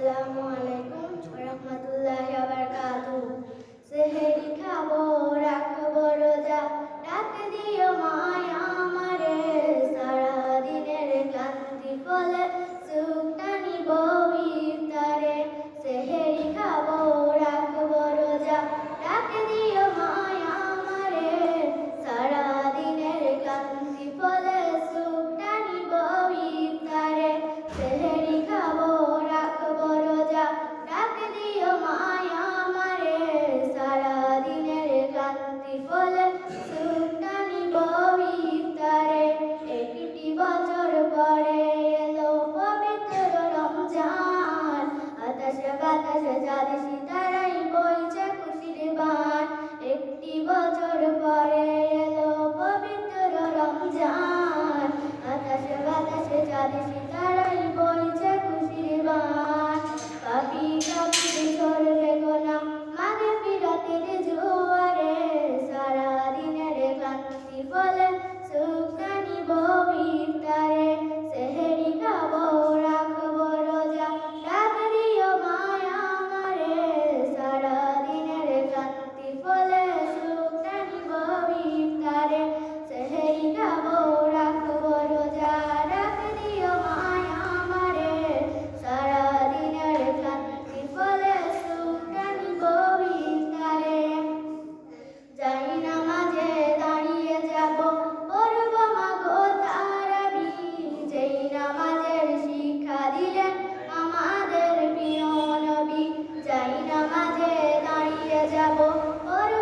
আসসালামু আলাইকুম রহমতুল্লাহ সেহেরি সেহরি খাব ഓരോ